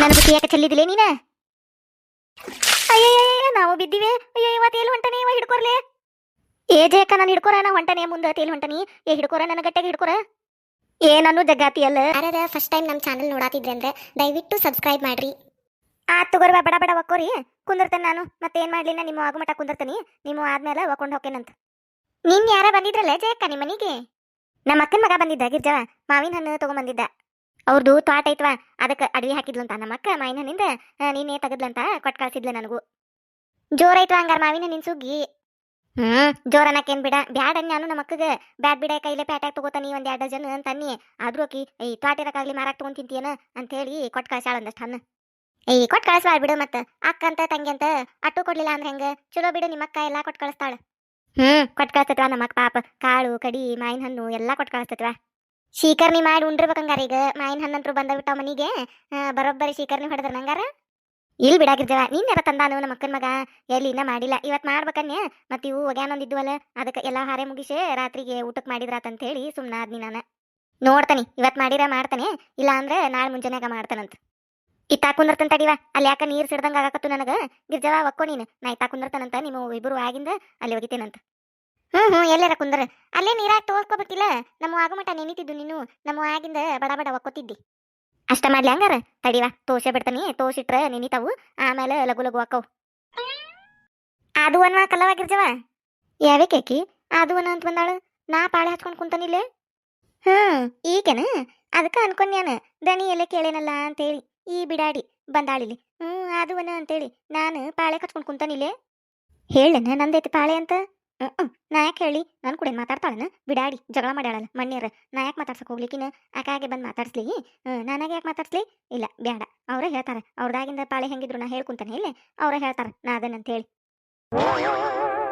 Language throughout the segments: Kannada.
ನನ್ನ ಕೇಕ ಯಾಕೆ ಚೆಲ್ಲಿದಿಲೆ ನೀನ? ಅಯ್ಯಯ್ಯ ನಾವು ಬಿದ್ದಿವೆ. ಅಯ್ಯೋ ಇವ ತೇಲ್ ಹೊಂಟನೆ ಇವ ಹಿಡ್ಕೊರ್ಲೆ. ಏ ಜಯಕ್ಕ ನಾನು ಹಿಡ್ಕೊರ ನಾ ಹೊಂಟನೆ ಮುಂದೆ ತೇಲ್ ಹೊಂಟನಿ. ಏ ಹಿಡ್ಕೊರ ನನ್ನ ಗಟ್ಟೆಗೆ ಹಿಡ್ಕೊರ. ಏ ಜಗಾತಿ ಜಗ್ಗಾತಿ ಅಲ್ಲ. ಯಾರದ ಫಸ್ಟ್ ಟೈಮ್ ನಮ್ಮ ಚಾನಲ್ ನೋಡಾತಿದ್ರೆ ಅಂದ್ರೆ ದಯವಿಟ್ಟು ಸಬ್ಸ್ಕ್ರೈಬ್ ಮಾಡ್ರಿ. ಆ ತಗೋರ್ವ ಬಡ ಬಡ ಒಕ್ಕೋರಿ. ಕುಂದಿರ್ತೇನೆ ನಾನು. ಮತ್ತೇನ್ ಮಾಡ್ಲಿ ನಾ ನಿಮ್ಮ ಆಗಮಟ ಕುಂದಿರ್ತೀನಿ. ನಿಮ್ಮ ಆದ್ಮೇಲೆ ಒಕ್ಕೊಂಡು ಹೋಗ್ತೇನಂತ ನಿನ್ ಯಾರ ಬಂದಿದ್ರಲ್ಲ ಜಯಕ್ಕ ನಿಮ್ಮ ಮನೆಗೆ ನಮ್ಮ ಅಕ್ಕನ ಮಗ ಬಂದಿದ್ದ ಗಿರ್ಜವ. ಮಾವಿನ ಹಣ್ಣು ತಗೊಂಬಂದಿದ್ದ. ಅವ್ರದ್ದು ತ್ವಾಟ ಐತ್ವಾ ಅದಕ್ಕೆ ಅಡವಿ ಹಾಕಿದ್ಲಂತ ಅಂತ ನಮ್ಮ ಅಕ್ಕ ಮಾವಿನ ಹಣ್ಣಿಂದ ಆ, ನೀನೇ ತೆಗದ್ಲಂತ ಕೊಟ್ಟು ಕಳ್ಸಿದ್ಲ ನನಗೂ. ಜೋರ್ ಐತ್ವಾ ಹಂಗಾರ ಮಾವಿನ ನಿನ್ ಸುಗ್ಗಿ? ಹ್ಮ್ ಜೋರ ಅನ್ನಕೇನ್ ಬಿಡ ಬ್ಯಾಡ ನಾನು ನಮ್ಮ ಅಕ್ಕಗೆ ಬ್ಯಾಡ್ ಬಿಡ ಕೈಲೇ ಪ್ಯಾಟ್ಯಾಗ ತಗೋತಾನಿ ಒಂದ್ ಎರಡು ಡಜನ್ ಅಂತ ಅನ್ನಿ. ಆದ್ರೂ ಆಕಿ ಈ ತ್ವಾಟ ಇರಕ್ಕಾಗ್ಲಿ ಮಾರಾಕ್ ತಗೊಂಡ್ ತಿಂತೀಯನ? ಅಂತ ಹೇಳಿ ಕೊಟ್ ಕಳ್ಸಾಳ ಒಂದಷ್ಟು ಹಣ್ಣು. ಏಯ್ ಕೊಟ್ ಕಳಿಸ್ಬಾಳ ಬಿಡು ಮತ್ತ. ಅಕ್ಕ ಅಂತ ತಂಗಿ ಅಂತ ಅಟ್ಟು ಕೊಡ್ಲಿಲ್ಲ ಅಂದ್ರೆ ಹೆಂಗ? ಚಲೋ ಬಿಡು ನಿಮ್ಮ ಅಕ್ಕ ಎಲ್ಲಾ ಕೊಟ್ ಕಳಿಸ್ತಾಳ. ಹ್ಮ್. ಕೊಟ್ಟು ಕಳಿಸ್ತತ್ವ ನಮ್ಮ ಅಕ್ಕ ಪಾಪ. ಕಾಳು ಕಡಿ ಮಾವಿನ ಹಣ್ಣು ಎಲ್ಲಾ ಕೊಟ್ ಕಳಿಸ್ತತ್ವ. ಶೀಕರ್ಣಿ ಮಾಡಿ ಉಂಡಿರ್ಬೇಕಂಗಾರ ಈಗ. ಮಾಯಿನ ಹಣ್ಣಂತ್ರು ಬಂದ ಬಿಟ್ಟ ಮನಿಗೆ. ಬರೋಬ್ಬರಿ ಶೀಕರ್ಣಿ ಹೊಡೆದ್ರ ನಂಗಾರ. ಇಲ್ಲಿ ಬಿಡಾಗಿರ್ಜವ ನೀನ್ಯಾರ ತಂದಾನು ನಮ್ಮ ಅಕ್ಕನ ಮಗ. ಎಲ್ಲಿ ಇನ್ನ ಮಾಡಿಲ್ಲ. ಇವತ್ ಮಾಡ್ಬೇಕನ್ಯ. ಮತ್ತೆ ಇವು ಒಗ್ಯಾನೊಂದಿದ್ವಲ್ಲ ಅದಕ್ಕೆ ಎಲ್ಲಾ ಹಾರೆ ಮುಗಿಸಿ ರಾತ್ರಿಗೆ ಊಟಕ್ಕೆ ಮಾಡಿದ್ರಾತಂತ ಹೇಳಿ ಸುಮ್ಮನಾದ್ನಿ ನಾನು. ನೋಡ್ತಾನಿ. ಇವತ್ ಮಾಡಿರ ಮಾಡ್ತಾನೆ. ಇಲ್ಲ ಅಂದ್ರೆ ನಾಳೆ ಮುಂಜಾನೆಗ ಮಾಡ್ತಾನಂತ. ಇತ್ತ ಕುಂದಿರ್ತಂತ ತಡಿವ ಅಲ್ಲಿ ಯಾಕ ನೀರ್ ಸಿಡ್ದಂಗ ಆಗಕತ್ತು ನನಗ. ಗಿರ್ಜವ ಒಕ್ಕೋ ನೀನು. ನಾ ಇತ್ತ ಕುಂದಿರ್ತಾನಂತ. ನಿಮ್ಮ ಇಬ್ರು ಆಗಿಂದ ಅಲ್ಲಿ ಒಗಿತೇನಂತ. ಹ್ಮ್ ಹ್ಞೂ ಎಲ್ಲರ ಕುಂದ್ರ. ಅಲ್ಲೇ ನೀರಾಗ ತೋಳ್ಕೊಬೇಕಿಲ್ಲ ನಮ್ಮ ಆಗಮಟ ನೆನಿತಿದ್ದು ನೀನು. ನಮ್ಮ ಆಗಿಂದ ಬಡ ಬಡ ಒಕ್ಕೋತಿದ್ದಿ. ಅಷ್ಟ ಮಾಡ್ಲಿ ಹಂಗಾರ? ತಡಿವಾ ತೋಸೆ ಬಿಡ್ತಾನೆ. ತೋಸಿಟ್ರ ನೆನಿತಾವು. ಆಮೇಲೆ ಲಗು ಲಗು ಹಾಕವು ಅದು ಅನ್ವಾ ಕಲ್ಲವಾಗಿರ್ಜವ? ಯಾವೇ ಕೇಕಿ ಅದು ಅನ್ನ ಅಂತ ಬಂದಾಳು? ನಾ ಪಾಳೆ ಹಚ್ಕೊಂಡ್ ಕುಂತಾನಿಲ್ಲೇ ಹ್ಮ್, ಈಗೇನ? ಅದಕ್ಕ ಅನ್ಕೊಂಡ್ಯಾನ. ದನಿ ಎಲ್ಲ ಕೇಳೇನಲ್ಲ ಅಂತೇಳಿ. ಈ ಬಿಡಾಡಿ ಬಂದಾಳಿಲಿ ಹ್ಞೂ ಅನ್ನ ಅಂತೇಳಿ. ನಾನು ಪಾಳೆ ಕಚ್ಕೊಂಡ್ ಕುಂತಾನಿಲ್ಲೇ ಹೇಳೇನ ನಂದೈತಿ ಪಾಳೆ ಅಂತ? ಹ್ಮ್ ಹ್ಮ್. ನಾ ಯಾಕೆ ಹೇಳಿ? ನಾನು ಕೂಡ ಮಾತಾಡ್ತಾಳನ ಬಿಡಾಡಿ, ಜಗಳ ಮಾಡ್ಯಾಳಲ್ಲ ಮಣ್ಣಿಯರ ನಾ ಯಾಕೆ ಮಾತಾಡ್ಸಕ್ ಹೋಗ್ಲಿಕ್ಕಿನ ಆಕಾಗೆ ಬಂದ್ ಮಾತಾಡ್ಸ್ಲಿ? ನಾನಾಗೆ ಯಾಕೆ ಮಾತಾಡ್ಸ್ಲಿ? ಇಲ್ಲ, ಬ್ಯಾಡ. ಅವ್ರ ಹೇಳ್ತಾರ. ಅವ್ರದಾಗಿಂದ ಪಾಳೆ ಹೆಂಗಿದ್ರು ನಾ ಹೇಳ್ಕೊಂತಾನೆ, ಇಲ್ಲೇ? ಅವ್ರ ಹೇಳ್ತಾರ, ನಾ ಅದನ್ನಂತ ಹೇಳಿ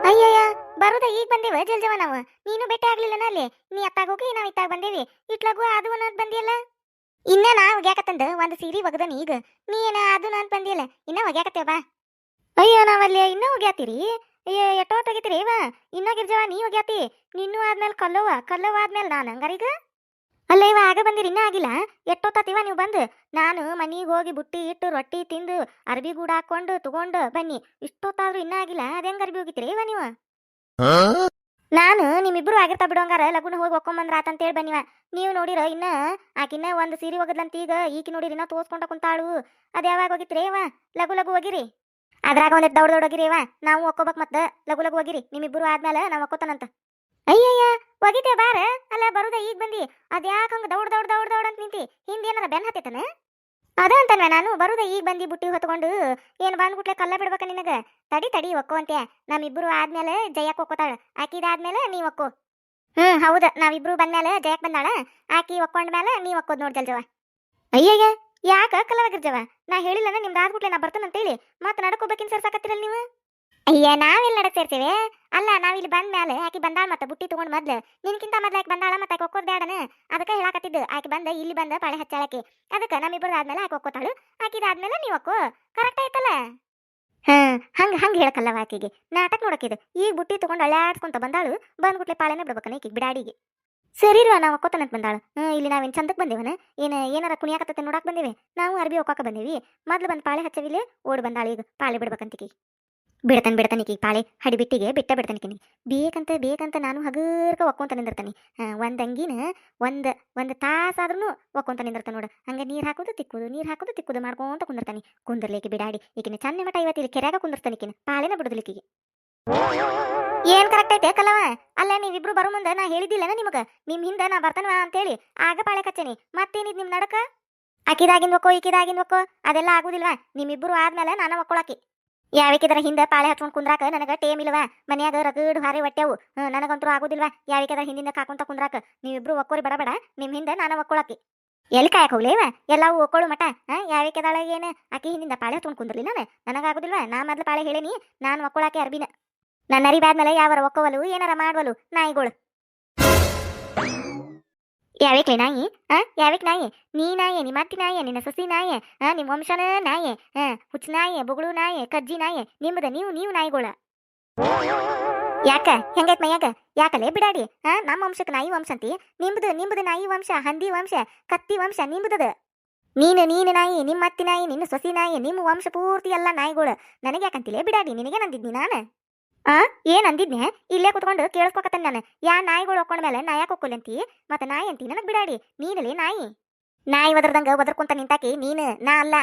ಅಯ್ಯಯ್ಯ, ಬರೋದ ಈಗ ಬಂದೇವ ಜಲ್ಜವ ನಾವು ನೀನು ಭೇಟಿ ಆಗ್ಲಿಲ್ಲನ ಅಲ್ಲಿ? ನೀ ಅತ್ತಾಗ ಹೋಗಿ, ನಾವ್ ಇತ್ತಾಗ ಬಂದೇವಿ. ಇಟ್ಲಾಗು ಅದು ಅನ್ನೋದ್ ಬಂದಿಯಲ್ಲ? ಇನ್ನ ನಾ ಒಗ್ಯಾಕತ್ತಂದ ಒಂದ್ ಸೀರಿ ಒಗದನಿ ಈಗ. ನೀ ಏನ ಅದು ಅಂತ ಬಂದಿಯಲ್ಲ? ಇನ್ನ ಒಗ್ಯಾಕತ್ತೇವ ಅಯ್ಯೋ ನಾವಲ್ಲಿ ಇನ್ನೂ ಒಗ್ಯಾತಿರಿ? ಅಯ್ಯೋ ಎಷ್ಟೋ ತೆಗಿತೀರಿ ಇವ? ಇನ್ನ ಗಿರ್ಜವ ನೀ ಹೋಗ್ಯಾತಿ? ನಿನ್ನೂ ಆದ್ಮೇಲೆ ಕಲ್ಲವ್ವ ಕಲ್ಲವ್ವ ಆದ್ಮೇಲೆ ನಾನು ಹಂಗಾರೀಗ? ಅಲ್ಲ ಇವ, ಆಗ ಬಂದಿರಿ, ಇನ್ನೂ ಆಗಿಲ್ಲ? ಎಷ್ಟೊತ್ತಾತಿವ ನೀವು ಬಂದು? ನಾನು ಮನೆಗೆ ಹೋಗಿ ಬುಟ್ಟಿ ಇಟ್ಟು, ರೊಟ್ಟಿ ತಿಂದು, ಅರ್ಬಿ ಗೂಡ ಹಾಕೊಂಡು ತಗೊಂಡು ಬನ್ನಿ. ಇಷ್ಟೊತ್ತಾದ್ರೂ ಇನ್ನೂ ಆಗಿಲ್ಲ? ಅದ ಹೆಂಗ್ ಅರ್ಬಿ ಹೋಗಿತೀರಿ ಇವ ನೀವು? ನಾನು ನಿಮ್ಮಿಬ್ರು ಆಗಿರ್ತಾ ಬಿಡೋಂಗಾರ ಲಗುನ ಹೋಗಿ ಒಕ್ಕೊಂಬಂದ್ರ ಆತಂತೇಳಿ ಬನ್ನಿವ ನೀವು ನೋಡಿರ ಇನ್ನ, ಆಕಿನ್ನ ಒಂದು ಸೀರೆ ಹೋಗದಂತ ಈಗ, ಈಕಿ ನೋಡಿರಿ ಇನ್ನ ತೋರ್ಸ್ಕೊಂಡ ಕುಂತಾಳು. ಅದ ಯಾವಾಗ ಹೋಗಿತ್ರಿ ಇವ? ಲಗು ಲಗು ಹೋಗಿರಿ. ಅದ್ರಾಗ ಒಂದ್ ದೌಡ್ ದೌಡ್ ಹೋಗಿರಿ ಇವ. ನಾವು ಒಕ್ಕೋಬೇಕು ಮತ್ತ ಲಗು ಲಗು ಹೋಗಿರಿ. ನಿಮ್ಮಿಬ್ರು ಆದ್ಮೇಲೆ ನಾವ್ ಒಕ್ಕೋತಾನಂತ. ಅಯ್ಯಯ್ಯ, ಹೋಗಿದ್ದೆ ಬಾರ. ಅಲ್ಲ, ಬರುದ ಈಗ ಬಂದಿ. ಅದ್ ಯಾಕ ಹಂಗ ದೌಡ್ ದೌಡ್ ದೌಡ್ ದೌಡ್ ಅಂತ ನಿಂತಿ? ಹಿಂದೇನಾರ ಬೆನ್ ಹತ್ತೈತನ? ಅದ ಅಂತನ್ವ ನಾನು. ಬರುದ ಈಗ ಬಂದಿ ಬುಟ್ಟಿ ಹೊತ್ಕೊಂಡು. ಏನ್ ಬಂದ್ಬಿಟ್ಲೆ ಕಲ್ಲ ಬಿಡ್ಬೇಕ ನಿನಗ? ತಡಿ ತಡಿ, ಒಕ್ಕೋ ಅಂತೆ ನಮ್ಮಿಬ್ರು ಆದ್ಮೇಲೆ ಜಯಕ್ ಒಕ್ಕೋತಾಳ. ಆಕಿದಾದ್ಮೇಲೆ ನೀ ಒಕ್ಕೋ. ಹ್ಮ್, ಹೌದ. ನಾವಿಬ್ರು ಬಂದ್ಮೇಲೆ ಜಯಕ್ ಬಂದಾಳ. ಆಕಿ ಒಕ್ಕೊಂಡ್ಮೇಲೆ ನೀ ನೋಡ್ದಲ್ ಜವಾ ಅಯ್ಯಯ್ಯ ಯಾಕ ಕಲವಾಗಿರ್ಜವ ನಾ ಹೇಳಿಲ್ಲನ ನಿಮ್ದು ಆದ್ಬಿಟ್ಲೆ ನಾ ಬರ್ತೇನಂತೇಳಿ ಮತ್ತೆ ನಡ್ಕೋಬೇಕಿನ್ ಸೇರ್ಸಾಕತ್ತಿರಲ್ ನೀವು? ಅಯ್ಯ ನಾವೆಲ್ಲ ನಡಕ್ ಸೇರ್ತೇವೆ ಅಲ್ಲ ನಾವಿಲ್ಲಿ ಬಂದ ಮೇಲೆ ಆಕಿ ಬಂದಾಳ ಮತ್ತೆ ಬುಟ್ಟಿ ತಗೊಂಡ್ ಮೊದ್ಲು. ನಿನ್ಕಿಂತ ಮೊದ್ಲು ಆಕಿ ಬಂದಾಳ ಮತ್ತೆ ಆಕಿ ಒಕ್ಕೋದ್ ಬ್ಯಾಡನ. ಅದಕ್ಕೆ ಹೇಳಾಕತ್ತಿದ್ದು ಆಕಿ ಬಂದ ಇಲ್ಲಿ ಬಂದ ಪಾಳೆ ಹಚ್ಚಾಳಕ್ಕೆ ಅದಕ್ಕೆ ನಮ್ಮಿಬ್ರು ಆದ್ಮೇಲೆ ಆಕಿ ಒಕ್ಕೋತಾಳು. ಆಕಿದಾದ್ಮೇಲೆ ನೀವ್ ಒಕ್ಕೋ. ಕರೆಕ್ಟ್ ಆಯ್ತಲ್ಲ? ಹಾ ಹಂಗ ಹಂಗ ಹೇಳಕಲ್ಲವ ಆಕಿಗೆ. ನಾಟಕ ನೋಡಕಿದೆ ಈಗ ಬುಟ್ಟಿ ತಗೊಂಡು ಅಳ್ಯಾಡ್ಕೊಂತ ಬಂದಾಳು. ಬಂದ್ಬಿಟ್ಲೆ ಪಾಳೆನೆ ಬಿಡ್ಬೇಕನ ಈಕಿಗೆ ಬಿಡಾಡಿಗೆ. ಸರಿ ರೀ ನಾವು ಅಕ್ಕೋತನಂತ ಬಂದಾಳ. ಹ್ಮ್, ಇಲ್ಲಿ ನಾವೇನ್ ಚಂದಕ್ ಬಂದೇವನ? ಏನು, ಏನಾರ ಕುಣಿಯಾಕತ್ತೆ ನೋಡಕ್ ಬಂದೇವಿ? ನಾವು ಅರ್ಬಿ ಒಕ್ಕಾಕ ಬಂದೇವಿ. ಮೊದ್ಲು ಬಂದ್ ಪಾಳೆ ಹಚ್ಚವಿಲೆ, ಓಡ್ ಬಂದಾಳ ಈಗ. ಪಾಳೆ ಬಿಡ್ಬೇಕಂತಿಕಿ. ಬಿಡ್ತಾನೆ ಬಿಡ್ತಾನೆ ಈಗ ಪಾಳೆ. ಹಡಿಬಿಟ್ಟಿಗೆ ಬಿಟ್ಟ ಬಿಡ್ತಾನಿಕಿನಿ. ಬೇಕಂತ ಬೇಕಂತ ನಾನು ಹಗರ್ಕ ಒಕ್ಕೊಂತ ನಿಂದಿರ್ತಾನೆ. ಒಂದ್ ಅಂಗಿನ ಒಂದ್ ಒಂದ್ ತಾಸಾದ್ರೂ ಒಕ್ಕೊಂತ ನಿಂದಿರ್ತಾನೆ ನೋಡು. ಹಂಗ ನೀರ್ ಹಾಕೋದು ತಿಕ್ಕುದು, ನೀರ್ ಹಾಕೋದು ತಿಕ್ಕುದು ಮಾಡ್ಕೊಂತ ಕುಂದಿರ್ತಾನೆ. ಕುಂದಿರ್ಲಿಕ್ಕೆ ಬಿಡಾಡಿ. ಈಕಿನ ಚಂದ ಮಟ ಇವತ್ತು ಇಲ್ಲಿ ಕೆರೆಯಾಗ ಕುಂದಿರ್ತಾನೆ ಈಕಿನ ಪಾಳೆನ ಬಿಡುದಿಲ್ಲಿಕ್ಕಿಗೆ ಏನ್ ಕರೆಕ್ಟ್ ಐತೆ ಕಲವ ಅಲ್ಲ ನೀವಿಬ್ರು ಬರೋ ಮುಂದೆ ನಾ ಹೇಳಿದ್ದಿಲ್ಲನ ನಿಮಗ? ನಿಮ್ ಹಿಂದ ನಾ ಬರ್ತಾನ ಅಂತೇಳಿ. ಆಗ ಪಾಳೆ ಕಚ್ಚೇನಿ. ಮತ್ತೇನಿದ್ ನಿಮ್ ನಡಕ? ಅಕಿದಾಗಿನ್ ಒಕ್ಕೋ, ಈಕಿದಾಗಿಂದ ಒಕ್ಕೋ? ಅದೆಲ್ಲ ಆಗುದಿಲ್ವಾ? ನಿಮ್ಮಿಬ್ರು ಆದ್ಮೇಲೆ ನಾನು ಒಕ್ಕೊಳಕಿ ಯಾವಿಕಿದ್ರ ಹಿಂದೆ ಪಾಳೆ ಹಚ್ಕೊಂಡ್ ಕುಂದ್ರಾಕ ನನಗ ಟೇಮ್ ಇಲ್ವಾ ಮನ್ಯಾಗ ರಗಡ್ ಹಾರಿ ಹೊಟ್ಟೆವು ನನಗಂತೂ ಆಗುದಿಲ್ವಾ? ಯಾವಿಕಿದ್ರ ಹಿಂದಿಂದ ಕಾಕೊಂತ ಕುಂದ್ರಾಕ? ನೀವಿಬ್ರು ಒಕ್ಕೋರಿ ಬರಬೇಡ. ನಿಮ್ ಹಿಂದೆ ನಾನು ಒಕ್ಕೊಳಕಿ ಎಲ್ಲಿ ಕಾಯಕ್ ಹೋಗ್ಲಿ ಇವ ಎಲ್ಲವೂ ಒಕ್ಕೊಳು ಮಟ ಯಾವಿಕೆದಾಳ ಏನು? ಆಕಿ ಹಿಂದಿಂದ ಪಾಳೆ ಹಚ್ಕೊಂಡ್ ಕುಂದ್ರಲಿ ನಾನು ನನಗಾಗುದಿಲ್ವಾ? ನಾ ಮೊದ್ಲು ಪಾಳೆ ಹೇಳೇನಿ. ನಾನು ಒಕ್ಕೊಳಕ್ಕೆ ಅರ್ಬಿನ. ನನ್ನ ಅರಿವಾದ್ಮೇಲೆ ಯಾವಾರ ಒಕ್ಕವಲು, ಏನಾರ ಮಾಡ್ವಲು, ನಾಯಿಗಳು. ಯಾವಿಕ್ಲಿ ನಾಯಿ? ಆ? ಯಾವಿಕ್ ನಾಯಿ? ನೀ ನಾಯಿ ನಿಮ್ಮ ಅತ್ತಿ ನಾಯಿ, ನಿನ್ನ ಸೊಸಿ ನಾಯಿ, ಆ? ನಿಮ್ಮ ವಂಶನ ನಾಯಿ, ಆ? ಹುಚ್ಚ ನಾಯಿ, ಬುಗಳು ನಾಯಿ, ಕಜ್ಜಿ ನಾಯಿ ನಿಮ್ಮದ ನೀವು ನೀವು ನಾಯಿಗಳ. ಯಾಕ? ಹೆಂಗೈತ್ ಮೈಯಾಗ? ಯಾಕಲೇ ಬಿಡಾಡಿ? ಆ? ನಮ್ಮ ವಂಶಕ್ಕೆ ನಾಯಿ ವಂಶ ಅಂತಿ? ನಿಮ್ಮದು ನಿಮ್ಮದು ನಾಯಿ ವಂಶ, ಹಂದಿ ವಂಶ, ಕತ್ತಿ ವಂಶ ನಿಮ್ಮದದ ನೀನು ನೀನು ನಾಯಿ ನಿಮ್ಮ ಅತ್ತಿ ನಾಯಿ, ನಿನ್ನ ಸೊಸಿ ನಾಯಿ ನಿಮ್ಮ ವಂಶ ಪೂರ್ತಿ ಎಲ್ಲ ನಾಯಿಗಳು. ನನಗೆ ಯಾಕಂತಿಲ್ಲ ಬಿಡಾಡಿ? ನಿನಗೆ ನಂದಿದ್ನಿ ನಾನು? ಆ? ಏನ್ ಅಂದಿದ್ನೆ? ಇಲ್ಲೇ ಕುತ್ಕೊಂಡು ಕೇಳಿಸ್ಕೊಕತ್ತೇನೆ ನಾನು. ಯಾ ನಾಯಿಗಳು ಹೊಕ್ಕೊಂಡ ಮೇಲೆ ನಾ ಯಾಕೆ ಹೊಕ್ಕೊಲ್ಲಂತಿ ಮತ್ತೆ ನಾಯಿ ಅಂತಿ ನನಗೆ ಬಿಡಾಡಿ. ನೀನಲ್ಲಿ ನಾಯಿ? ನಾಯಿ ಒದರ್ದಂಗ ಒದರ್ಕೊಂತ ನಿಂತಾಕಿ ನೀನು, ನಾ ಅಲ್ಲ.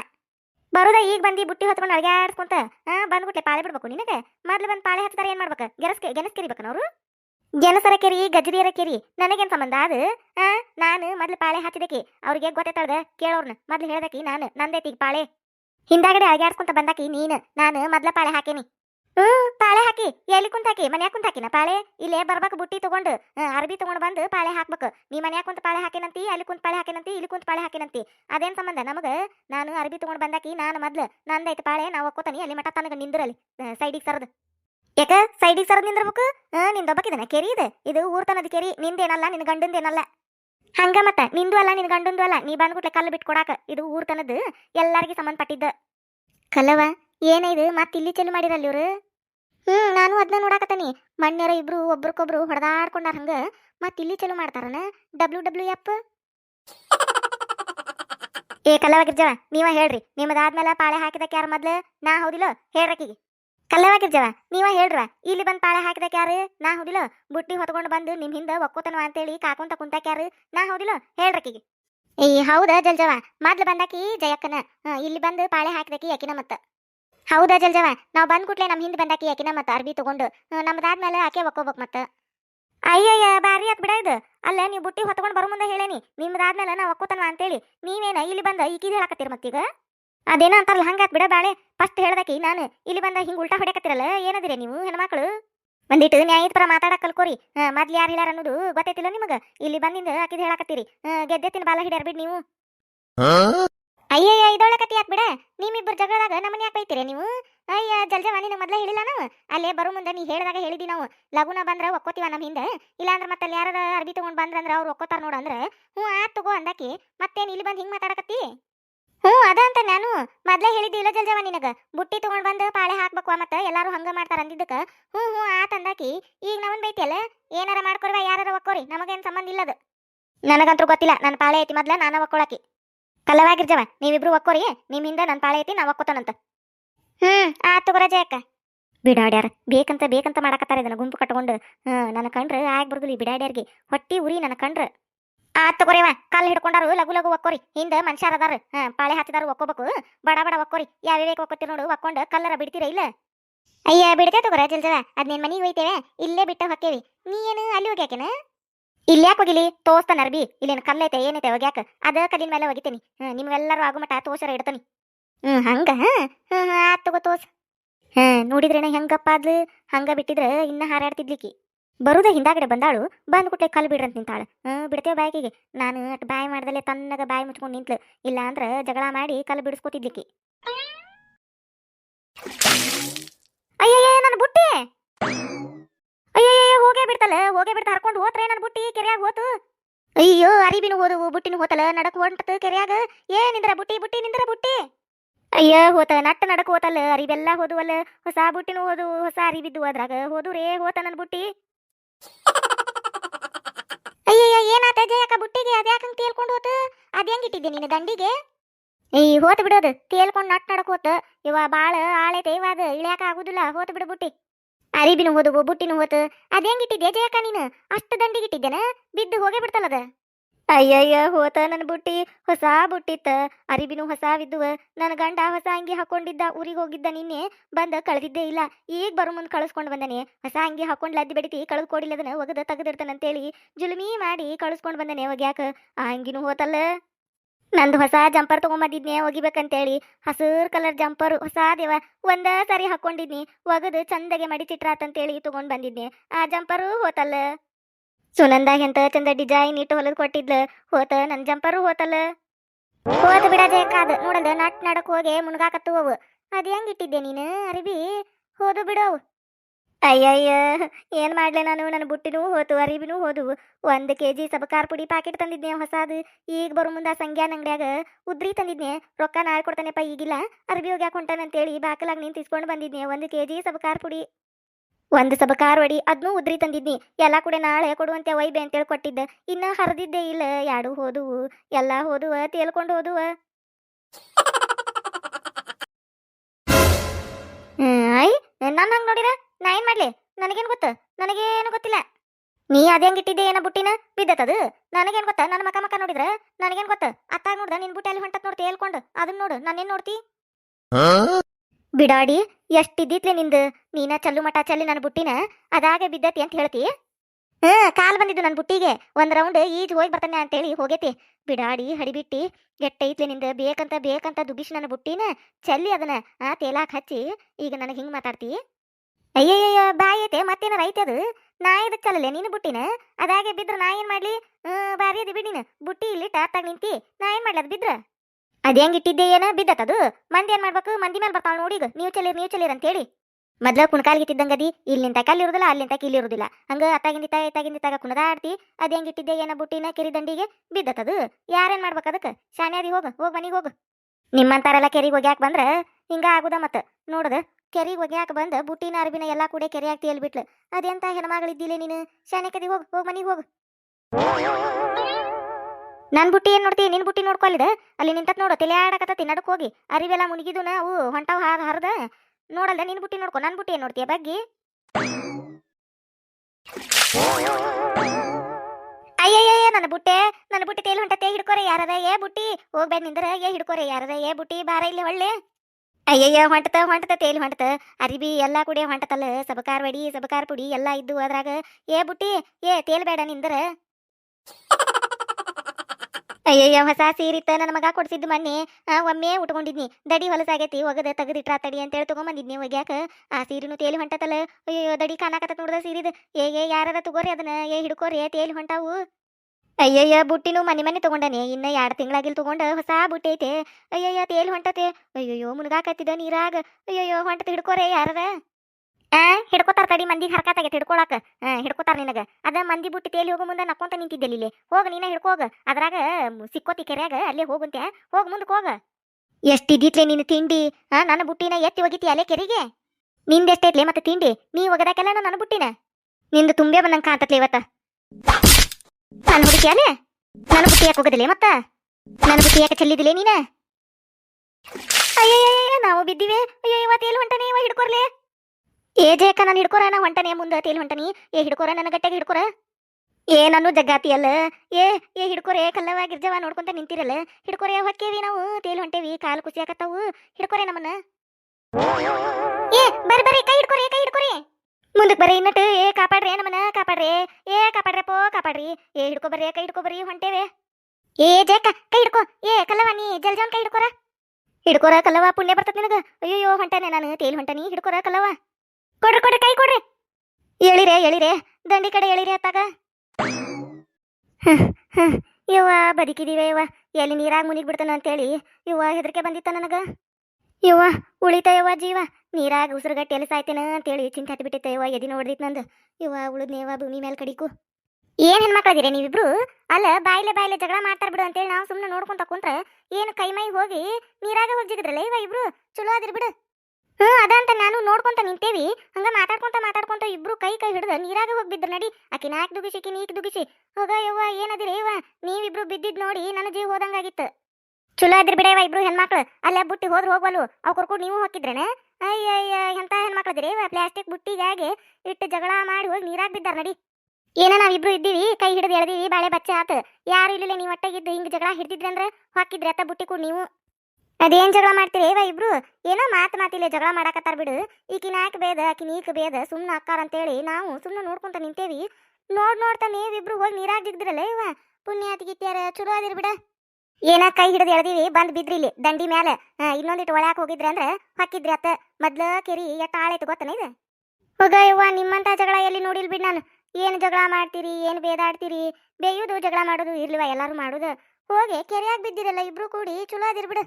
ಬರೋದ ಈಗ ಬಂದಿ ಬುಟ್ಟಿ ಹೊತ್ಕೊಂಡು ಅಳಗ್ಯಾಡ್ಸ್ಕೊಂತ? ಹಾ ಬಂದ್ಬಿಟ್ಲೆ ಪಾಳೆ ಬಿಡ್ಬೇಕು ನಿನಗೆ? ಮೊದ್ಲು ಬಂದು ಪಾಳೆ ಹಚ್ಚಿದಾರೆ ಏನ್ ಮಾಡ್ಬೇಕು? ಗೆರಸ್ ಗೆನಸ್ ಕೆರಿಬೇಕು ಗೆನಸರ ಕೆರಿ, ಗಜ್ಬಿಯರ ಕೆರಿ, ನನಗೇನ್ ಸಂಬಂಧ ಅದು? ಆ, ನಾನು ಮೊದ್ಲು ಪಾಳೆ ಹಚ್ಚಿದಕಿ ಅವ್ರಿಗೆ ಗೊತ್ತೈತಳ್ದ ಕೇಳೋರ್ನ. ಮೊದ್ಲು ಹೇಳ್ದಕಿ ನಾನು, ನಂದೈತಿ ಪಾಳೆ. ಹಿಂದಾಗಡೆ ಅಡ್ಗಾಡ್ಸ್ಕೊಂತ ಬಂದಾಕಿ ನೀನು, ನಾನು ಮೊದ್ಲ ಪಾಳೆ ಹಾಕೇನಿ. ಹ್ಮ್, ಪಾಳೆ ಹಾಕಿ, ಎಲ್ಲಿ ಕುಂತಾಕಿ? ಮನ್ಯಾಗ ಕುಂತಾಕಿನ ಪಾಳೆ? ಇಲ್ಲೇ ಬರ್ಬೇಕು ಬುಟ್ಟಿ ತಗೊಂಡು ಅರ್ಬಿ ತಗೊಂಡು ಬಂದು ಪಾಳೆ ಹಾಕ್ಬೇಕು. ನೀ ಮನ್ಯಾಗ ಕುಂತ ಪಾಳೆ ಹಾಕಿನಂತಿ, ಅಲ್ಲಿ ಕುಂತ ಪಾಳೆ ಹಾಕಿನಂತಿ, ಇಲ್ಲಿ ಕುಂತ ಪಾಳೆ ಹಾಕಿನಂತಿ? ಅದೇನ್ ಸಂಬಂಧ? ನಮಗ ನಾನು ಅರ್ಬಿ ತಗೊಂಡು ಬಂದಾಕಿ, ನಾನು ಮೊದ್ಲು ನಂದೈತೆ ಪಾಳೆ, ನಾವು ಒಕ್ಕೋತಾನಿ, ಅಲ್ಲಿ ಮಠ ತನಗ ನಿಂದ್ರಲ್ಲಿ ಸೈಡಿಗೆ ಸರದ್. ಯಾಕ? ಸೈಡಿಗೆ ಸರದ್ ನಿಂದ್ರಬೇಕು? ನಿಂದೊಬ್ಬಕಿದನ ಕೆರಿ ಇದೆ? ಇದು ಊರ್ತನದ ಕೆರಿ, ನಿಂದೇನಲ್ಲ, ನಿನ್ ಗಂಡಂದೇನಲ್ಲ. ಹಂಗ ಮತ್ತ, ನಿಂದು ಅಲ್ಲ, ನಿನ್ ಗಂಡಂದು ಅಲ್ಲ, ನೀ ಬಂದ್ಬಿಟ್ಲೆ ಕಲ್ಲು ಬಿಟ್ಟು ಕೊಡಾಕ ಇದು ಊರ್ತನದ ಎಲ್ಲಾರಿಗೆ ಸಂಬಂಧಪಟ್ಟಿದ್ದ. ಕಲ್ಲವ ಏನೇ ಇದು? ಮತ್ತೆ ಇಲ್ಲಿ ಚಲು ಮಾಡಿರಲ್ಲ ಇವ್ರು? ಹ್ಮ್, ನಾನು ಅದನ್ನ ನೋಡಾಕತ್ತೀನಿ. ಮಣ್ಣರ ಇಬ್ರು ಒಬ್ರಿಗೊಬ್ರು ಹೊಡೆದಾಡ್ಕೊಂಡಾರ ಹಂಗ. ಮತ್ತೆ ಇಲ್ಲಿ ಚಲು ಮಾಡ್ತಾರನ? ಡಬ್ಲ್ಯೂ ಡಬ್ಲ್ಯೂ ಎಫ್ ಏ, ಕಲ್ಲವಾಗಿರ್ಜವ, ನೀವ ಹೇಳ್ರಿ. ನಿಮ್ಮದಾದ್ಮೇಲೆ ಪಾಳೆ ಹಾಕಿದಕ್ಕೆ ಯಾರು ಮೊದ್ಲು? ನಾ ಹೌದಿಲ್ಲ? ಹೇಳ್ರಕಿಗೆ. ಕಲ್ಲವಾಗಿರ್ಜವ, ನೀವ ಹೇಳ್ರ ಇಲ್ಲಿ ಬಂದ್ ಪಾಳೆ ಹಾಕಿದಕ್ಕೆ ಯಾರು? ನಾ ಹೌದಿಲ್ಲ? ಬುಟ್ಟಿ ಹೊತ್ಕೊಂಡು ಬಂದು ನಿಮ್ ಹಿಂದ ಒಕ್ಕೋತನವ ಅಂತೇಳಿ ಕಾಕೊಂತ ಕುಂತಾಕ ಯಾರು? ನಾ ಹೌದಿಲ್ಲ? ಹೇಳ್ರಕಿಗೆ. ಏ, ಹೌದಾ ಜಲ್ಜವ ಮೊದ್ಲು ಬಂದಾಕಿ ಜಯಕ್ಕನ. ಇಲ್ಲಿ ಬಂದು ಪಾಳೆ ಹಾಕಿದಕ್ಕೆ ಯಾಕಿನ ಮತ್ತ. ಹೌದಾ ಜಲ್ಜವ? ನಾವು ಬಂದ್ ಕೂಡ್ಲೆ ನಮ್ ಹಿಂದ್ ಬಂದಾಕಿ ಯಾಕಿನ ಮತ್ತ ಅರ್ಬಿ ತಗೊಂಡು. ನಮ್ದಾದ್ಮೇಲೆ ಆಕೆ ಒಕ್ಕೋಬೇಕು ಮತ್ತ. ಅಯ್ಯಯ್ಯ ಬಾರಿ ಆತ್ ಬಿಡ ಇದು. ಅಲ್ಲ, ನೀವು ಬುಟ್ಟಿ ಹೊತ್ಕೊಂಡು ಬರೋ ಮುಂದೆ ಹೇಳೇನಿ. ನಿಮ್ದಾದ್ಮೇಲೆ ನಾ ಒಕ್ಕೋತನ ಅಂತೇಳಿ. ನೀವೇನ ಇಲ್ಲಿ ಬಂದ ಈಕಿದ ಹೇಳಕತ್ತೀರ ಮತ್ತೀಗ? ಅದೇನೋ ಅಂತಾರಲ್ಲ ಹಂಗಾತ್ ಬಿಡ ಬಾಳೆ. ಫಸ್ಟ್ ಹೇಳ್ದಾಕಿ ನಾನು, ಇಲ್ಲಿ ಬಂದ ಹಿಂಗ್ ಉಲ್ಟಾ ಹೊಡ್ಯಾಕತ್ತೀರಲ್ಲ, ಏನದಿರಿ ನೀವು ಹೆಣ್ಮಕ್ಳು? ಬಂದಿಟ್ಟು ನ್ಯಾಯದ ಪರ ಮಾತಾಡಕ್ ಕಲ್ಕೋರಿ. ಮೊದ್ಲು ಯಾರು ಹೇಳಾರ ಅನ್ನೋದು ಗೊತ್ತೈತಿಲ್ಲ ನಿಮಗ? ಇಲ್ಲಿ ಬಂದಿಂದ ಆಕಿದ ಹೇಳಕತ್ತೀರಿ. ಗೆದ್ದೆ ಗೆದ್ದೆತ್ತಿನ ಬಾಲ ಹಿಡ್ಯಾರ ಬಿಡ್ ನೀವು. ಅಯ್ಯಯ್ಯ, ಇದೊಳ್ಳೆ ಕತಿ ಯಾಕೆ ಬಿಡ? ನಿಮ್ಮಿಬ್ಬರು ಜಗಳದಾಗ ನಮ್ಮನ್ನ ಯಾಕೆ ಬೈತೀರಿ ನೀವು? ಅಯ್ಯ, ಜಲ್ಜವ ನಿನಗೆ ಮೊದಲೇ ಹೇಳಿಲ್ಲ ನಾವು? ಅಲ್ಲೇ ಬರೋ ಮುಂದೆ ನೀ ಹೇಳಿದಾಗ ಹೇಳಿದಿ ನಾವು. ಲಗುನ ಬಂದ್ರ ಒಕ್ಕೋತೀವ ನಮ್ಮ ಹಿಂದೆ. ಇಲ್ಲಾಂದ್ರ ಮತ್ತೆ ಅಲ್ಲಿ ಯಾರ ಅರ್ಬಿ ತೊಗೊಂಡು ಬಂದ್ರಂದ್ರೆ ಅವ್ರು ಒಕ್ಕೋತಾರ ನೋಡು ಅಂದ್ರ, ಹ್ಞೂ ಆತ್ ತಗೋ ಅಂದಾಕಿ, ಮತ್ತೇನ್ ಇಲ್ಲಿ ಬಂದು ಹಿಂಗೆ ಮಾತಾಡಕತ್ತಿ? ಹ್ಞೂ, ಅದ ಅಂತ ನಾನು. ಮೊದಲೇ ಹೇಳಿದ್ದು ಇಲ್ಲ ಜಲ್ಜವ ನಿನಗೆ? ಬುಟ್ಟಿ ತಗೊಂಡ್ ಬಂದು ಪಾಳೆ ಹಾಕ್ಬೇಕು ಮತ್ತೆ, ಎಲ್ಲರೂ ಹಂಗೆ ಮಾಡ್ತಾರೆ ಅಂದಿದ್ದಕ್ಕೆ? ಹ್ಞೂ ಹ್ಞೂ ಆತ್ ಅಂದಾಕಿ, ಈಗ ನಾವನ್ ಬೈತಿಯಲ್ಲ? ಏನಾರ ಮಾಡ್ಕೊರ್ವ ಯಾರು ಒಕ್ಕೋರಿ, ನಮಗೇನು ಸಂಬಂಧ ಇಲ್ಲದ? ನನಗಂತೂ ಗೊತ್ತಿಲ್ಲ ನನ್ನ ಪಾಳೆ ಐತಿ ಮೊದ್ಲ, ನಾನು ಒಕ್ಕೊಳಕಿ. ಕಲ್ಲವಾಗಿರ್ಜವ, ನೀವಿಬ್ರು ಒಕ್ಕೋರಿ ನಿಮ್ಮಿಂದ ನನ್ನ ಪಾಳೆ ಐತಿ ನಾ ಒಕ್ಕೋತಾನಂತ. ಹ್ಮ್, ಆತು ಗುರಜ ಅಕ್ಕ. ಬಿಡಾಡ್ಯಾರ, ಬೇಕಂತ ಬೇಕಂತ ಮಾಡಕತ್ತಾರ ಇದನ್ನ ಗುಂಪು ಕಟ್ಕೊಂಡು. ಹ್ಮ್ ನನ್ನ ಕಂಡ್ರ ಆಗ್ ಬರ್ದುಲಿ ಬಿಡಾಡ್ಯಾರ್ಗೆ. ಹೊಟ್ಟಿ ಉರಿ ನನ್ನ ಕಂಡ್ರ. ಆತ್ ತಗೋರಿವ ಕಾಲ್ ಹಿಡ್ಕೊಂಡಾರು, ಲಗು ಲಗು ಒಕ್ಕೋರಿ. ಹಿಂದ ಮನುಷ್ಯರ ಅದಾರ. ಹ್ಮ್ ಪಾಳೆ ಹಾಕಿದಾರು ಒಕ್ಕೋಬೇಕು. ಬಡ ಬಡ ಒಕ್ಕೋರಿ. ಯಾವ್ಯಾವ ಒಕ್ಕೋತಿರ್ ನೋಡು, ಒಕ್ಕೊಂಡ ಕಲ್ಲರ ಬಿಡ್ತೀರ ಇಲ್ಲ? ಅಯ್ಯ ಬಿಡ್ತೇ ತಗೋರ ಜಲ್ಜವ. ಅದ್ ನಿನ್ ಮನಿಗೆ ಒಯ್ತೇವೆ, ಇಲ್ಲೇ ಬಿಟ್ಟ ಹೊಕ್ಕೇವಿ. ನೀ ಏನು ಅಲ್ಲಿ ಹೋಗ್ಯಾಕೆನ? ಇಲ್ಯಾಕ್ ಹೋಗಿಲಿ? ತೋಸ್ತಾನ ಅರ್ಬಿ ಇಲ್ಲೇನು ಕಲ್ಲೈತೆ ಏನೈತೆ ಒಗ್ಯಾಕ ಅದ ಕಲ್ಲಿನ ಮೇಲೆ ಒಗಿತೀನಿ ನಿಮ್ಗೆಲ್ಲರೂ ಆಗುಮಟ ತೋಸರ ಇಡ್ತಾನಿ. ಹ್ಮ್, ಹಂಗ ಆತ್ ತಗೋ ತೋಸ್. ಹ್ಮ್ ನೋಡಿದ್ರೇನ ಹೆಂಗಪ್ಪ ಅದ್ಲು? ಹಂಗ ಬಿಟ್ಟಿದ್ರೆ ಇನ್ನ ಹಾರಾಡ್ತಿದ್ಲಿಕ್ಕಿ ಬರುದ ಹಿಂದಾಗಡೆ ಬಂದಾಳು, ಬಂದ್ ಕುಟ್ಲೆ ಕಲ್ ಬಿಡ್ರಂತ ನಿಂತಾಳು. ಹ್ಮ್, ಬಿಡ್ತೇವೆ ಬಾಯಿಗೆ ನಾನು ಬಾಯಿ ಮಾಡ್ದಲೆ ತನ್ನಗ ಬಾಯಿ ಮುಚ್ಕೊಂಡು ನಿಂತ್ಲು. ಇಲ್ಲ ಅಂದ್ರೆ ಜಗಳ ಮಾಡಿ ಕಲ್ಲು ಬಿಡಿಸ್ಕೊತಿದ್ಲಿಕ್ಕಿ ಬಿಡ್ತಲ್ಲ, ಹೋಗೇ ಬಿಡ್ತ ಹರ್ಕೊಂಡು ಹೋತ್ರೆ ನನ್ನ ಬುಟ್ಟಿ ಕೆರೆಯಾಗ ಹೋತು. ಅಯ್ಯೋ ಅರಿಬಿನ ಹೋದು ಬುಟ್ಟಿನ ಹೋತಲ ನಡಕ್ ಹೊಂಟತ ಕೆರೆಯಾಗ. ನಿಂದ್ರ ಬುಟ್ಟಿ ಬುಟ್ಟಿ, ನಿಂದ್ರ ಬುಟ್ಟಿ. ಅಯ್ಯೋ, ಹೋತ, ನಟ್ಟ ನಡಕ ಹೋತಲ್ಲ, ಅರಿವೆಲ್ಲ ಹೋದುವಲ್ಲ, ಹೊಸ ಬುಟ್ಟಿನೂ ಹೋದು ಹೊಸ ಅರಿಬಿದ್ದು ಅದ್ರಾಗ. ಹೋದು ರೇ, ಹೋತ ನನ್ನ ಬುಟ್ಟಿ. ಅಯ್ಯಯ್ಯ, ಏನಾತ ಜಯಕ ಬುಟ್ಟಿಗೆ? ಅದ್ಯಾಕಂಗ್ ತೇಲ್ಕೊಂಡು ಹೋತು? ಅದ್ಯಂಗಿಟ್ಟಿದ್ದೆ ಹೆಂಗ್ ಇಟ್ಟಿದ್ದೆ ನೀನು ದಂಡಿಗೆ? ಏಯ್, ಹೋತ ಬಿಡೋದು. ತೇಲ್ಕೊಂಡು ನಟ್ ನಡಕ್ ಹೋತ. ಇವ ಬಾಳ ಆಳೆ ಇವ ಇಳಿಯಾಕ ಇಳ್ಯಾಕ ಆಗುದಿಲ್ಲ. ಹೋತ್ ಬಿಡು ಬುಟ್ಟಿ. ಅರಿಬಿನ ಹೋದವು ಬುಟ್ಟಿನೂ ಹೋತ. ಅದೇಂಗಿಟ್ಟಿದ್ದೆ ಜಯಕ್ಕ ನೀನು? ಅಷ್ಟು ದಂಡಿಗೆ ಇಟ್ಟಿದ್ದೇನ? ಬಿದ್ದು ಹೋಗೇ ಬಿಡ್ತಲ್ಲದ ಅಯ್ಯಯ್ಯ, ಹೋತ ನನ್ನ ಬುಟ್ಟಿ. ಹೊಸ ಬುಟ್ಟಿತ್ತ. ಅರಿಬಿನೂ ಹೊಸಾವಿದ್ದುವ ನನ್ನ ಗಂಡ ಹೊಸ ಅಂಗಿ ಹಾಕೊಂಡಿದ್ದ ಊರಿಗೆ ಹೋಗಿದ್ದ ನಿನ್ನೆ. ಬಂದ ಕಳೆದಿದ್ದೇ ಇಲ್ಲ. ಈಗ ಬರು ಮುಂದೆ ಕಳಿಸ್ಕೊಂಡು ಬಂದನೆ. ಹೊಸ ಅಂಗಿ ಹಾಕೊಂಡು ಲದ್ದಿ ಬೆಡಿತಿ, ಕಳೆದು ಕೊಡಿಲ್ಲದನ್ನ ಒಗದ ತೆಗೆದಿರ್ತಾನಂತೇಳಿ ಜುಲುಮಿ ಮಾಡಿ ಕಳಿಸ್ಕೊಂಡು ಬಂದನೆ ಒಗ್ಯಾಕ ಆ ಅಂಗಿನೂ ಹೋತಲ್ಲ. ನಂದು ಹೊಸ ಜಂಪರ್ ತಗೊಂಬಂದಿದ್ನೆ, ಒಗಿಬೇಕಂತೇಳಿ. ಹಸಿರು ಕಲರ್ ಜಂಪರ್ ಹೊಸಾದೇವ ಒಂದ ಸರಿ ಹಾಕೊಂಡಿದ್ನಿ. ಒಗದು ಚಂದಗೆ ಮಡಿಚಿಟ್ರಾತಂತೇಳಿ ತಗೊಂಡ್ ಬಂದಿದ್ನಿ ಆ ಜಂಪರು ಹೋತಲ್ಲ? ಸುನಂದ ಎಂತ ಚಂದ ಡಿಸೈನ್ ಇಟ್ಟು ಹೊಲದ್ ಕೊಟ್ಟಿದ್ಲ. ಹೋತ ನನ್ ಜಂಪರು ಹೋತಲ್ಲ? ಹೋತ ಬಿಡ ಜಯಕಾದ ನೋಡಲ್ಲ ನಾಟ್ ನಡಕ್ ಹೋಗಿ ಮುನ್ಗಾಕತ್ತು ಅವು ಅದ್ ಹೆಂಗ್ ಇಟ್ಟಿದ್ದೆ ನೀನು ಅರಿಬಿ? ಹೋದು ಬಿಡವು ಅಯ್ಯಯ್ಯ ಏನ್ ಮಾಡ್ಲೆ ನಾನು? ನನ್ನ ಬುಟ್ಟಿನೂ ಹೋತು ಅರಿವಿನೂ ಹೋದು. ಒಂದು ಕೆ ಜಿ ಸಬಕಾರ್ ಪುಡಿ ಪ್ಯಾಕೆಟ್ ತಂದಿದ್ನೆ ಹೊಸಾದು. ಈಗ ಬರೋ ಮುಂದ ಸಂಗ್ಯಾನ ಅಂಗಡ್ಯಾಗ ಉದ್ರಿ ತಂದಿದ್ನೆ. ರೊಕ್ಕ ನಾಳೆ ಕೊಡ್ತಾನೆಪ್ಪ ಈಗಿಲ್ಲ. ಅರ್ಬಿ ಹೋಗ್ಯಾಕ ಹೊಂಟಾನಂತೇಳಿ ಬಾಕಲಾಗ ನಿಂತು ತಿಸ್ಕೊಂಡು ಬಂದಿದ್ನೆ. ಒಂದು ಕೆ ಜಿ ಸಬಕಾರ್ ಪುಡಿ. ಒಂದು ಸಬಕಾರ್ ವಡಿ ಅದನ್ನೂ ಉದ್ರಿ ತಂದಿದ್ನಿ. ಎಲ್ಲ ಕೂಡ ನಾಳೆ ಕೊಡುವಂತೆ ಒಯ್ಬೆ ಅಂತೇಳಿ ಕೊಟ್ಟಿದ್ದ. ಇನ್ನ ಹರಿದಿದ್ದೆ ಇಲ್ಲ. ಯಾಡು ಹೋದುವು? ಎಲ್ಲ ಹೋದುವ? ತೇಲ್ಕೊಂಡು ಹೋದುವ? ಆಯ್ ನನ್ನ ಹಂಗೆ ನೋಡಿರ ನಾ ಏನ್ ಮಾಡ್ಲಿ? ನನಗೇನ್ ಗೊತ್ತ? ನನಗೇನು ಗೊತ್ತಿಲ್ಲ. ನೀ ಅದೇಂಗ್ ಇಟ್ಟಿದ್ದೆ ಏನ ಬುಟ್ಟಿನ? ಬಿದ್ದತದು ನನಗೇನ್ ಗೊತ್ತ? ನನ್ನ ಮಕ ಮಕ ನೋಡಿದ್ರ? ನನಗೇನ್ ಗೊತ್ತ? ಅತ್ತಾಗ ನೋಡ್ದ? ನಿನ್ ಬುಟ್ಟಿ ಅಲ್ಲಿ ಹೊಂಟತ್ ನೋಡ್ತಿ ಹೇಳ್ಕೊಂಡು ಅದನ್ನ ನೋಡು. ನಾನೇನ್ ನೋಡ್ತಿ? ಬಿಡಾಡಿ ಎಷ್ಟಿದ್ದಿತ್ಲೆ ನಿಂದು? ನೀನ ಚಲ್ಲು ಮಠ ಚಲ್ಲಿ ನನ್ನ ಬುಟ್ಟಿನ? ಅದಾಗೆ ಬಿದ್ದತಿ ಅಂತ ಹೇಳ್ತಿ? ಹ್ಮ್ ಕಾಲ್ ಬಂದಿದ್ದು ನನ್ನ ಬುಟ್ಟಿಗೆ. ಒಂದ್ ರೌಂಡ್ ಈಜ್ ಹೋಗಿ ಬರ್ತಾನೆ ಅಂತೇಳಿ ಹೋಗೈತಿ. ಬಿಡಾಡಿ ಹಡಿಬಿಟ್ಟಿ ಎಟ್ಟೈತ್ಲೆ ನಿಂದ? ಬೇಕಂತ ಬೇಕಂತ ದುಗಿಸಿ ನನ್ನ ಬುಟ್ಟಿನ? ಚಲ್ಲಿ ಅದನ್ನ ಆ ತೇಲಾಕ್ ಹಚ್ಚಿ. ಈಗ ನನಗೆ ಹಿಂಗ್ ಮಾತಾಡ್ತಿ? ಅಯ್ಯಯ್ಯಯ್ಯ ಬಾಯ್ ಐತೆ ಮತ್ತೇನಾರ ಐತೆ ಅದು ನಾ ಇದಕ್ ಚಲ್ಲಲೆ ನೀನು ಬುಟ್ಟಿನ? ಅದಾಗೆ ಬಿದ್ರ ನಾ ಏನ್ ಮಾಡ್ಲಿ? ಬಾರಿ ಅದು ಬಿಡಿನ ಬುಟ್ಟಿ ಇಲ್ಲಿ ಟಾರ್ತಾಗ ನಿಂತಿ. ನಾ ಏನ್ ಮಾಡ್ಲಿ ಅದು ಬಿದ್ರ? ಅದ್ ಹೆಂಗ್ ಇಟ್ಟಿದ್ದೆ ಏನ ಬಿದ್ದತದು ಮಂದಿ ಏನ್ ಮಾಡ್ಬೇಕು? ಮಂದಿ ಮೇಲೆ ಬರ್ತಾಳ ನೋಡೀಗ ನೀವು ಚಲೀರ್ ನೀವು ಚಲೀರ್ ಅಂತೇಳಿ. ಮೊದ್ಲ ಕುಣ್ಕಾಲ್ಗಿತ್ತಿದ್ದಂಗದಿ ಇಲ್ಲಿ ನಿಂತಾಕ ಅಲ್ಲಿ ಇರುದಿಲ್ಲ ಅಲ್ಲಿ ನಿಂತಾಕ ಇಲ್ಲಿ ಇರುದಿಲ್ಲ. ಹಂಗ ಅತ್ತಾಗಿಂದ ಇತ್ತಾಗ, ಇತ್ತಾಗಿಂದ ಕುಣದ ಕುಣದಾಡ್ತಿ ಅದ್ ಹೆಂಗ್ ಇಟ್ಟಿದ್ದೆ ಏನ ಬುಟ್ಟಿನ ಕೆರಿ ದಂಡಿಗೆ ಬಿದ್ದತದು ಯಾರೇನ್ ಮಾಡ್ಬೇಕು ಅದಕ್ಕೆ ಶಾನ್ಯಾದಿ ಹೋಗ, ಹೋಗ್ ಮನಿಗ್ ಹೋಗ. ನಿಮ್ಮಂತಾರೆಲ್ಲ ಕೆರಿಗೆ ಹೋಗ್ಯಾಕ್ ಬಂದ್ರ ಹಿಂಗ ಆಗುದ ಮತ್ತ ನೋಡದ. ಕೆರಿಗೆ ಒಗ್ಯಾಕ ಬಂದ ಬುಟ್ಟಿನ ಅರ್ಬಿನ ಎಲ್ಲಾ ಕೂಡ ಕೆರೆ ಹಾಕ್ತಿ ಹೇಳ್ಬಿಟ್ಲು ಬಿಟ್ಲು ಅದೆಂತ ಹೆಣ್ಮಗಳಿದ್ದಿಲ್ಲ ನೀನು? ಶಾನೆಕದಿ ಕದಿ ಹೋಗಿ, ಹೋಗ್ ಮನಿಗ್ ಹೋಗ್. ನನ್ ಬುಟ್ಟಿ ಏನ್ ನೋಡ್ತಿ? ನಿನ್ ಬುಟ್ಟಿ ನೋಡ್ಕೊಲ್ಲಿದ ಅಲ್ಲಿ ನಿಂತತ್ ನೋಡು, ತಲೆ ಆಡಕತ್ತತಿ, ನಡಕ್ ಹೋಗಿ. ಅರಿವೆಲ್ಲ ಮುನಿಗಿದುನ ಅವು ಹೊಂಟಾವ್ ಹಾರ, ಹರದ. ನೋಡಲ್ದ, ನಿನ್ ಬುಟ್ಟಿ ನೋಡ್ಕೊ, ನನ್ ಬುಟ್ಟಿ ಏನ್ ನೋಡ್ತೀಯ ಬಗ್ಗಿ? ಅಯ್ಯಯ್ಯ ನನ್ನ ಬುಟ್ಟೆ, ನನ್ನ ಬುಟ್ಟಿ ತೇಲ್ ಹೊಂಟತೆ ಹಿಡ್ಕೊರೆ ಯಾರದ, ಏ ಬುಟ್ಟಿ? ಹೋಗ್ಬೇಡ ನಿಂದ್ರ, ಏ ಹಿಡ್ಕೊರೆ ಯಾರದ, ಏ ಬುಟ್ಟಿ, ಬಾರ ಇಲ್ಲಿ ಒಳ್ಳೆ ಅಯ್ಯಯ್ಯ ಹೊಂಟತ ಹೊಂಟತ ತೇಲಿ ಹೊಂಟತ ಅರಿಬಿ ಎಲ್ಲ ಕುಡಿ ಹೊಂಟತಲ್ಲ. ಸಬಕಾರ್ ವಡಿ, ಸಬಕಾರ್ ಪುಡಿ ಎಲ್ಲ ಇದ್ದು ಅದ್ರಾಗ. ಏ ಬುಟ್ಟಿ, ಏ ತೇಲ್ ಬೇಡ ನಿಂದ್ರ. ಅಯ್ಯಯ್ಯ, ಹೊಸ ಸೀರಿತ್ತ ನನ್ನ ಮಗ ಕೊಡ್ಸಿದ್ದು ಮೊನ್ನೆ. ಒಮ್ಮೆ ಉಟ್ಕೊಂಡಿದ್ನಿ. ದಡಿ ಹೊಲಸಾಗೈತಿ ಒಗದ ತೆಗದಿಟ್ರ ತಡಿ ಅಂತೇಳಿ ತಗೊಂಬಂದಿದ್ನಿ ಒಗ್ಯಾಕ ಆ ಸೀರಿನು ತೇಲಿ ಹೊಂಟತಲ್ಲ. ಅಯ್ಯೋ ದಡಿ ಕಾಣಕತ್ತ ನೋಡ್ದ ಸೀರಿದ. ಏ ಏ, ಯಾರಾರ ತಗೋರಿ ಅದನ್ನ? ಏ, ಹಿಡ್ಕೋರಿ ತೇಲಿ ಹೊಂಟಾವು. ಅಯ್ಯಯ್ಯ, ಬುಟ್ಟಿನೂ ಮನೆ ಮನೆ ತಗೊಂಡನೆ. ಇನ್ನ ಎರಡು ತಿಂಗಳಾಗಿಲ್ ತಗೊಂಡ ಹೊಸ ಬುಟ್ಟಿ ಐತೆ. ಅಯ್ಯಯ್ಯ, ತೇಲಿ ಹೊಂಟತೆ. ಅಯ್ಯಯ್ಯೋ, ಮುನ್ಗಾಕತ್ತಿದ ನೀರಾಗ. ಅಯ್ಯಯ್ಯೋ, ಹೊಂಟತ್ ಹಿಡ್ಕೋರೆ ಯಾರದ? ಆ, ಹಿಡ್ಕೋತಾರ ತಡಿ ಮಂದಿಗೆ ಹರ್ಕಾತಾಗೈತೆ ಹಿಡ್ಕೊಳಕ ಆ, ಹಿಡ್ಕೋತಾರ ನಿನಗ. ಅದ ಮಂದಿ ಬುಟ್ಟಿ ತೇಲಿ ಹೋಗೋ ಮುಂದೆ ನಕ್ಕೊಂತ ನಿಂತಿದ್ದಲ್ಲಿ ಇಲ್ಲಿ ಹೋಗ, ನೀನ ಹಿಡ್ಕೋಗ. ಅದ್ರಾಗ ಸಿಕ್ಕೋತಿ ಕೆರೆಯಾಗ ಅಲ್ಲೇ ಹೋಗುಂತೆ ಹೋಗ್ ಮುಂದಕ್ಕೆ ಹೋಗ. ಎಷ್ಟಿದ್ದಿತ್ಲೆ ನಿನ್ನ ತಿಂಡಿ? ಆ, ನನ್ನ ಬುಟ್ಟಿನ ಎತ್ತಿ ಒಗಿತಿ ಅಲೆ ಕೆರಿಗೆ? ನಿಂದೆಷ್ಟೈತ್ಲೆ ಮತ್ತೆ ತಿಂಡಿ? ನೀ ಒಗದಾಕೆಲ್ಲ ನನ್ನ ಬುಟ್ಟಿನ? ನಿಂದು ತುಂಬೆ ಬಂದಂಗ ಕಾಂತತ್ಲೆ ಇವತ್ತ. ನಾನು ಹುಡುಕಿಯಾನೆ ನಾನು ಬುಟ್ಟಿ ಯಾಕೆ ಹೋಗದಿಲ್ಲ ಮತ್ತ? ನನ್ನ ಬುಟ್ಟಿ ಯಾಕೆ ನೀನ? ಅಯ್ಯಯ್ಯ ನಾವು ಬಿದ್ದಿವೆ. ಅಯ್ಯೋ, ಇವ ತೇಲ್ ಹೊಂಟನೆ, ಇವ ಹಿಡ್ಕೊರ್ಲೆ. ಏ ಜೇಕ ನಾನು ಹಿಡ್ಕೊರ, ನಾ ಹೊಂಟನೆ, ಮುಂದೆ ತೇಲ್ ಹೊಂಟನಿ. ಏ ಹಿಡ್ಕೊರ, ನನ್ನ ಗಟ್ಟಿಗೆ ಹಿಡ್ಕೊರ? ಏ ನಾನು ಜಗ್ಗಾತಿ ಅಲ್ಲ. ಏ ಏ ಹಿಡ್ಕೊರೆ ಕಲ್ಲವ ಗಿರ್ಜವ ನೋಡ್ಕೊಂತ ನಿಂತಿರಲ್ಲ. ಹಿಡ್ಕೊರೆ ಹೊಕ್ಕೇವಿ ನಾವು? ತೇಲ್ ಹೊಂಟೇವಿ, ಕಾಲು ಕುಸಿಯಾಕತ್ತಾವು. ಹಿಡ್ಕೊರೆ ನಮ್ಮನ್ನ. ಏ, ಬರ್ರಿ ಬರ್ರಿ, ಕೈ ಹಿಡ್ಕೊರಿ ಮುಂದಕ್ಕೆ ಬರ್ರಿ ಇನ್ನಟ್ಟು ಏ, ಕಾಪಾಡ್ರಿ ನಮ್ಮನ್ನ ಕಾಪಾಡ್ರಿ, ಏ ಕಾಪಾಡ್ರಪ್ಪೋ ಕಾಪಾಡ್ರಿ, ಏ, ಹಿಡ್ಕೊ ಬರ್ರಿ, ಕೈ ಹಿಡ್ಕೊ ಬರ್ರಿ, ಹೊಂಟೇವೆ. ಏ ಜೇಕ ಕೈ ಹಿಡ್ಕೊ, ಏ ಕಲ್ಲವ ನೀ ಜಲ್ಜಾನ್ ಕೈ ಹಿಡ್ಕೊರ. ಹಿಡ್ಕೊರ ಕಲ್ಲವ ಪುಣ್ಯ ಬರ್ತದ ನಿನಗ. ಅಯ್ಯೋ ಹೊಂಟಾನೆ ನಾನು, ತೇಲ್ ಹೊಂಟಾನಿ, ಹಿಡ್ಕೊರ ಕಲ್ಲವ ಕೊಡ್ರಿ ಕೊಡ್ರಿ, ಕೈ ಕೊಡ್ರಿ. ಎಳಿರೆ ಎಳಿರೆ, ದಂಡಿ ಕಡೆ ಎಳಿರೆ ಅತ್ತಾಗ. ಯವ್ವ, ಬದುಕಿದೀವಿ ಯವ್ವ. ಎಲ್ಲಿ ನೀರಾಗ ಮುನಿಗ್ ಬಿಡ್ತಾನ ಅಂತೇಳಿ ಯವ್ವ ಹೆದರಿಕೆ ಬಂದಿತ್ತ ನನಗ. ಯವ್ವ, ಉಳಿತ ಯವ್ವ ಜೀವ? ನೀರಾಗ ಉಸಿರುಗಟ್ಟಿ ಎಲ್ಲಿ ಸಾಯ್ತೇನ ಅಂತೇಳಿ ಚಿಂತೆ ಹತ್ತಿ ಬಿಟ್ಟಿತ್ತ ಯವ್ವ ಎದಿನ ಹೊಡೆದಿತ್ತು ನಂದು. ಯವ್ವ ಉಳಿದ್ನೇವ ಭೂಮಿ ಮೇಲೆ ಕಡಿಕು. ಏನ್ ಹೆಣ್ಮಕ್ಳದಿರ ನೀವಿಬ್ರು? ಅಲ್ಲ, ಬಾಯ್ಲೆ ಬಾಯ್ಲೆ ಜಗಳ ಮಾಡ್ತಾರ ಬಿಡು ಅಂತೇಳಿ ನಾವು ಸುಮ್ಮನೆ ನೋಡ್ಕೊಂತ ಕುಂತ್ರ ಏನು ಕೈ ಮೈ ಹೋಗಿ ನೀರಾಗ ಹೋಗಿ ಜಿಗಿದ್ರಲ್ಲ ಇವ ಇಬ್ರು? ಚಲೋ ಆದ್ರಿ ಬಿಡು. ಹ್ಞೂ ಅದಂತ ನಾನು ನೋಡ್ಕೊಂತ ನಿಂತೇವಿ. ಹಂಗ ಮಾತಾಡ್ಕೊಂತ ಮಾತಾಡ್ಕೊಂತ ಇಬ್ರು ಕೈ ಕೈ ಹಿಡಿದ ನೀರಾಗ ಹೋಗಿ ಬಿದ್ದ ನಡಿ. ಆಕಿ ನಾಕ್ ದುಗಿಸಿ ಆಕಿ ನೀಕ್ ದುಗಿಸಿ ಹೋಗ ಯವ್ವ ಏನದಿರಿ ಯವ್ವ? ನೀವಿಬ್ರು ಬಿದ್ದಿದ್ ನೋಡಿ ನನ್ನ ಜೀವ ಹೋದಂಗಾಗಿತ್ತು. ಚಲೋ ಆದ್ರೆ ಬಿಡವ ಇಬ್ರು ಹೆಣ್ಮಕ್ಳು. ಅಲ್ಲೇ ಬುಟ್ಟಿ ಹೋದ್ರೆ ಹೋಗ್ವಲ್ಲು ಅವ್ ಕರ್ಕೊಂಡು ನೀವು ಹೋಗಿದ್ರೇನೆ ಅಯ್ಯ ಎಂತ ಹೆಣ್ಮಕ್ಳದಿರಿ ಪ್ಲಾಸ್ಟಿಕ್ ಬುಟ್ಟಿಗಾಗಿ ಇಟ್ಟು ಜಗಳ ಮಾಡಿ ಹೋಗಿ ನೀರಾಗ ಬಿದ್ದಾರ ನಡಿ. ಏನ ನಾವಿಬ್ರು ಇದ್ದೀವಿ, ಕೈ ಹಿಡಿದು ಎಳ್ದೀವಿ, ಬಾಳೆ ಬಚ್ಚೆ ಆತ. ಯಾರು ಇಲ್ಲ ನೀವು ಒಟ್ಟಾಗಿದ್ದು ಹಿಂಗ್ ಜಗಳ ಹಿಡಿದಿದ್ರಿ ಅಂದ್ರೆ ಹಾಕಿದ್ರಿ ಅತ್ತ ಬುಟ್ಟಿ ಕೂಡ ನೀವು? ಅದೇನ್ ಜಗಳ ಮಾಡ್ತೀರಿ? ಏವ ಇಬ್ರು, ಏನೋ ಮಾತು ಮಾತಿಲ್ಲ ಜಗಳ ಮಾಡಾಕತ್ತಾರ ಬಿಡು. ಈಕಿ ನಾಕ್ ಬೇದ, ಆಕಿ ನೀಕ್ ಬೇದ ಸುಮ್ಮನೆ ಅಕ್ಕಾರ ಅಂತೇಳಿ ನಾವು ಸುಮ್ಮನೆ ನೋಡ್ಕೊಂತ ನಿಂತೇವಿ. ನೋಡ್ ನೋಡ್ತಾ ನೀವಿಬ್ರು ಹೋಗಿ ನೀರಾಗ ಜಿಗ್ದಿರಲ್ಲ ಇವ ಪುಣ್ಯಾತಿಗಿತ್ಯಾರ ಚಲೋ ಅದಿರ್ ಬಿಡ. ಏನ ಕೈ ಹಿಡಿದು ಎಳ್ದೀವಿ, ಬಂದ್ ಬಿದ್ರಿ ಇಲ್ಲಿ, ದಂಡಿ ಮ್ಯಾಲ. ಇನ್ನೊಂದಿಟ್ಟು ಒಳಯಾಕ ಹೋಗಿದ್ರಿ ಅಂದ್ರ ಹಾಕಿದ್ರಿ ಅತ್ತ. ಮೊದ್ಲ ಕೆರಿ ಎಟ್ಟ ಆಳೈತು ಗೊತ್ತನ ಇದು? ಹೋಗ ಯವ್ವ, ನಿಮ್ಮಂತ ಜಗಳ ಎಲ್ಲಿ ನೋಡಿಲ್ ಬಿಡ್ ನಾನು. ಏನ್ ಜಗಳ ಮಾಡ್ತೀರಿ, ಏನ್ ಬೇದಾಡ್ತೀರಿ? ಬೇಯುದು ಜಗಳ ಮಾಡೋದು ಇರ್ಲಿವ ಎಲ್ಲಾರು ಮಾಡುದು. ಹೋಗಿ ಕೆರೆಯಾಗ ಬಿದ್ದಿರಲ್ಲ ಇಬ್ರು ಕೂಡಿ ಚಲೋ ಅದಿರ್ ಬಿಡು.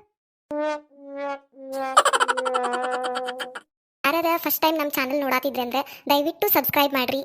ಯಾರ್ಯಾರ ಫಸ್ಟ್ ಟೈಮ್ ನಮ್ಮ ಚಾನಲ್ ನೋಡಾತಿದ್ರೆ ಅಂದ್ರೆ ದಯವಿಟ್ಟು ಸಬ್ಸ್ಕ್ರೈಬ್ ಮಾಡ್ರಿ.